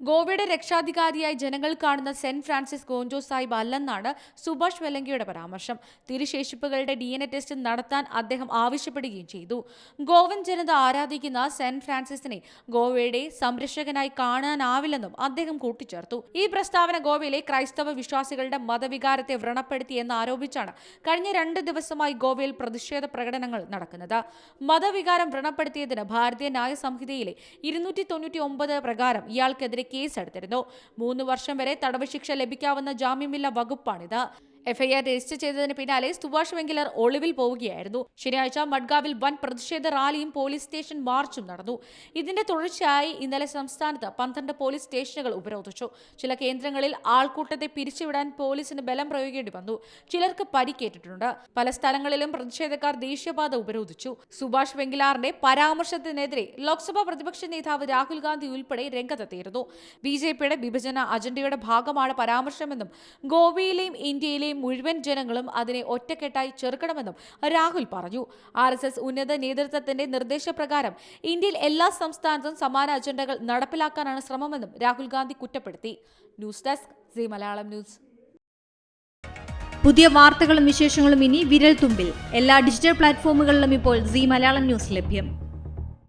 ഗോവയുടെ രക്ഷാധികാരിയായി ജനങ്ങൾ കാണുന്ന സെന്റ് ഫ്രാൻസിസ് ഗോഞ്ചോ സാഹിബ് അല്ലെന്നാണ് സുഭാഷ് വെല്ലങ്കിയുടെ പരാമർശം. തിരുശേഷിപ്പുകളുടെ ഡി എൻ എ ടെസ്റ്റ് നടത്താൻ അദ്ദേഹം ആവശ്യപ്പെടുകയും ചെയ്തു. ഗോവൻ ജനത ആരാധിക്കുന്ന സെന്റ് ഫ്രാൻസിസിനെ ഗോവയുടെ സംരക്ഷകനായി കാണാനാവില്ലെന്നും അദ്ദേഹം കൂട്ടിച്ചേർത്തു. ഈ പ്രസ്താവന ഗോവയിലെ ക്രൈസ്തവ വിശ്വാസികളുടെ മതവികാരത്തെ വ്രണപ്പെടുത്തി എന്ന് ആരോപിച്ചാണ് കഴിഞ്ഞ രണ്ട് ദിവസമായി ഗോവയിൽ പ്രതിഷേധ പ്രകടനങ്ങൾ നടക്കുന്നത്. മതവികാരം വ്രണപ്പെടുത്തിയതിന് ഭാരതീയ ന്യായ സംഹിതയിലെ ഇരുന്നൂറ്റി തൊണ്ണൂറ്റി ഒമ്പത് പ്രകാരം ഇയാൾക്കെതിരെ കേസെടുത്തിരുന്നു. മൂന്ന് വർഷം വരെ തടവ് ശിക്ഷ ലഭിക്കാവുന്ന ജാമ്യമില്ല വകുപ്പാണിത്. എഫ്ഐആർ രജിസ്റ്റർ ചെയ്തതിന് പിന്നാലെ സുഭാഷ് വെങ്കിലർ ഒളിവിൽ പോവുകയായിരുന്നു. ശനിയാഴ്ച മഡ്ഗാവിൽ വൻ പ്രതിഷേധ റാലിയും പോലീസ് സ്റ്റേഷൻ മാർച്ചും നടന്നു. ഇതിന്റെ തുടർച്ചയായി ഇന്നലെ സംസ്ഥാനത്ത് പന്ത്രണ്ട് പോലീസ് സ്റ്റേഷനുകൾ ഉപരോധിച്ചു. ചില കേന്ദ്രങ്ങളിൽ ആൾക്കൂട്ടത്തെ പിരിച്ചുവിടാൻ പോലീസിന് ബലം പ്രയോഗിക്കേണ്ടി വന്നു. ചിലർക്ക് പരിക്കേറ്റിട്ടുണ്ട്. പല സ്ഥലങ്ങളിലും പ്രതിഷേധക്കാർ ദേശീയപാത ഉപരോധിച്ചു. സുഭാഷ് വെങ്കിലാറിന്റെ പരാമർശത്തിനെതിരെ ലോക്സഭാ പ്രതിപക്ഷ നേതാവ് രാഹുൽ ഗാന്ധി ഉൾപ്പെടെ രംഗത്തെത്തിയിരുന്നു. ബി ജെ പിയുടെ വിഭജന അജണ്ടയുടെ ഭാഗമാണ് പരാമർശമെന്നും ഗോവയിലെയും ഇന്ത്യയിലെയും മുഴുവൻ ജനങ്ങളും അതിനെ ഒറ്റക്കെട്ടായി ചെറുക്കണമെന്നും രാഹുൽ പറഞ്ഞു. ആർ എസ് എസ് ഉന്നത നേതൃത്വത്തിന്റെ നിർദ്ദേശപ്രകാരം ഇന്ത്യയിൽ എല്ലാ സംസ്ഥാനത്തും സമാന അജണ്ടകൾ നടപ്പിലാക്കാനാണ് ശ്രമമെന്നും രാഹുൽ ഗാന്ധി കുറ്റപ്പെടുത്തി. News desk C Malayalam news. പുതിയ വാർത്തകളും വിശേഷങ്ങളും ഇനി വിരൽ തുമ്പിൽ. എല്ലാ ഡിജിറ്റൽ പ്ലാറ്റ്ഫോമുകളിലും ഇപ്പോൾ സി മലയാളം ന്യൂസ് ലഭ്യം.